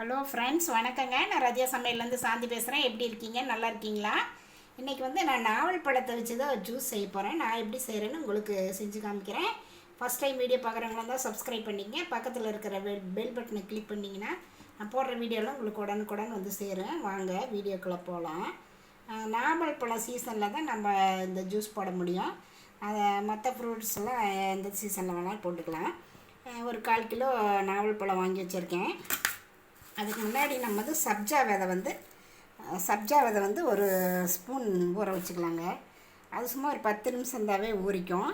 Hello friends வணக்கங்க. நான் ரஜியா சமையல்லேருந்து சாந்தி பேசுகிறேன். எப்படி இருக்கீங்க? நல்லா இருக்கீங்களா? இன்றைக்கி வந்து நான் நாவல் பழத்தை வச்சு தான் ஜூஸ் செய்ய போகிறேன் நான் எப்படி செய்கிறேன்னு உங்களுக்கு செஞ்சு காமிக்கிறேன். ஃபஸ்ட் டைம் வீடியோ பார்க்குறவங்களா தான் சப்ஸ்கிரைப் பண்ணிங்க பக்கத்தில் இருக்கிற பெல் பெல் பட்டனை கிளிக் பண்ணிங்கன்னா நான் போடுற வீடியோலாம் உங்களுக்கு உடனுக்குடன் வந்து சேரும். வாங்க வீடியோக்குள்ளே போகலாம். நாவல் பழம் சீசனில் தான் நம்ம இந்த ஜூஸ் போட முடியும். அதை மற்ற ஃப்ரூட்ஸ்லாம் எந்த சீசனில் வேணாலும் போட்டுக்கலாம். ஒரு கால் கிலோ நாவல் பழம் வாங்கி வச்சுருக்கேன். அதுக்கு முன்னாடி நம்ம வந்து சப்ஜா விதை வந்து சப்ஜா விதை வந்து ஒரு ஸ்பூன் ஊற வச்சுக்கலாங்க. அது சும்மா ஒரு பத்து நிமிஷம் இருந்தாவே ஊறிக்கும்.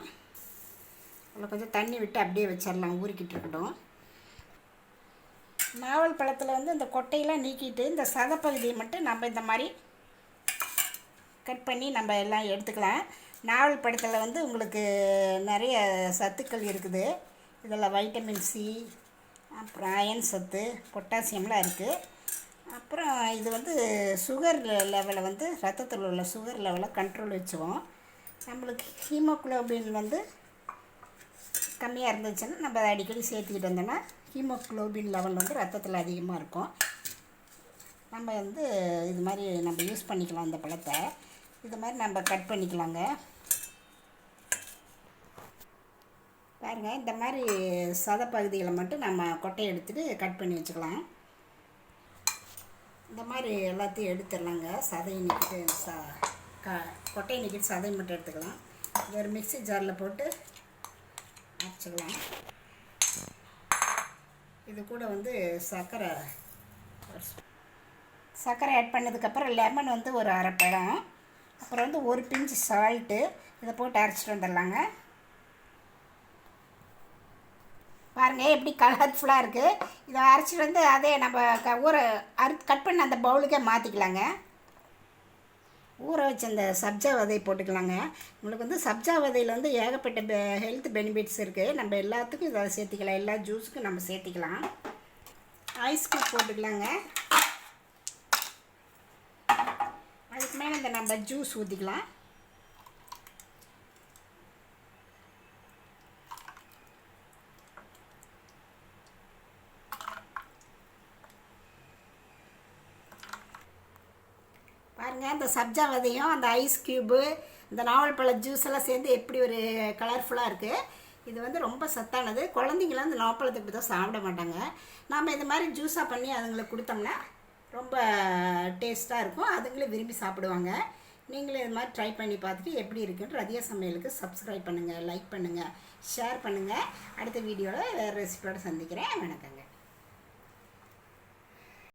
அதில் கொஞ்சம் தண்ணி விட்டு அப்படியே வச்சிடலாம் ஊறிக்கிட்டு இருக்கட்டும். நாவல் பழத்தில் வந்து இந்த கொட்டையெல்லாம் நீக்கிட்டு இந்த சதப்பகுதியை மட்டும் நம்ம இந்த மாதிரி கட் பண்ணி நம்ம எல்லாம் எடுத்துக்கலாம். நாவல் பழத்தில் வந்து உங்களுக்கு நிறைய சத்துக்கள் இருக்குது. இதில் வைட்டமின் சி அப்புறம் அயன் சத்து பொட்டாசியம்லாம் இருக்குது அப்புறம் இது வந்து சுகர் லெவலை வந்து ரத்தத்தில் உள்ள சுகர் லெவலை கண்ட்ரோல் வச்சுவோம் நம்மளுக்கு ஹீமோக்ளோபின் வந்து கம்மியாக இருந்துச்சுன்னா நம்ம அதை அடிக்கடி சேர்த்துக்கிட்டு வந்தோம்னா ஹீமோக்ளோபின் லெவல் வந்து ரத்தத்தில் அதிகமாக இருக்கும். நம்ம வந்து இது மாதிரி நம்ம யூஸ் பண்ணிக்கலாம் அந்த பழத்தை. இது மாதிரி நம்ம கட் பண்ணிக்கலாங்க. பாருங்கள் இந்த மாதிரி சத பகுதிகளை மட்டும் நம்ம கொட்டையை எடுத்துட்டு கட் பண்ணி வச்சுக்கலாம். இந்த மாதிரி எல்லாத்தையும் எடுத்துடலாங்க. சதையை நிற்கிட்டு ச க கொட்டையை நிற்கிட்டு சதையை மட்டும் எடுத்துக்கலாம். இது ஒரு மிக்ஸி ஜாரில் போட்டு அரைச்சிக்கலாம். இது கூட வந்து சர்க்கரை சர்க்கரை ஆட் பண்ணதுக்கப்புறம் லெமன் வந்து ஒரு அரை பழம். அப்புறம் வந்து ஒரு பிஞ்சு சால்ட்டு இதை போட்டு அரைச்சிட்டு வந்துடலாங்க. பாருங்கள் எப்படி கலர்ஃபுல்லாக இருக்குது இதை அரைச்சிட்டு வந்து அதே நம்ம க ஊற அரு கட் பண்ண அந்த பவுலுக்கே மாற்றிக்கலாங்க ஊற வச்ச அந்த சப்ஜா விதை போட்டுக்கலாங்க. உங்களுக்கு வந்து சப்ஜா விதையில் வந்து ஏகப்பட்ட பெ ஹெல்த் பெனிஃபிட்ஸ் இருக்குது நம்ம எல்லாத்துக்கும் இதை சேர்த்திக்கலாம். எல்லா ஜூஸுக்கும் நம்ம சேர்த்திக்கலாம். ஐஸ் போட்டுக்கலாங்க. அதுக்கு மேலே இந்த நம்ம ஜூஸ் ஊற்றிக்கலாம் பாருங்கள் இந்த சப்ஜா விதையும் அந்த ஐஸ் க்யூபு இந்த நாவல் பழ ஜூஸ் எல்லாம் சேர்ந்து எப்படி ஒரு கலர்ஃபுல்லாக இருக்குது இது வந்து ரொம்ப சத்தானது. குழந்தைங்களாம் இந்த நாப்பழத்தை இப்படி தான் சாப்பிட மாட்டாங்க. நாம் இந்த மாதிரி ஜூஸாக பண்ணி அதுங்களுக்கு கொடுத்தோம்னா ரொம்ப டேஸ்ட்டாக இருக்கும். அதுங்களும் விரும்பி சாப்பிடுவாங்க. நீங்களும் இது மாதிரி ட்ரை பண்ணி பார்த்துட்டு எப்படி இருக்குன்னு ரதியா சமையலுக்கு சப்ஸ்கிரைப் பண்ணுங்கள் லைக் பண்ணுங்கள் ஷேர் பண்ணுங்கள் அடுத்த வீடியோவில் வேறு ரெசிபியோடு சந்திக்கிறேன். வணக்கங்க.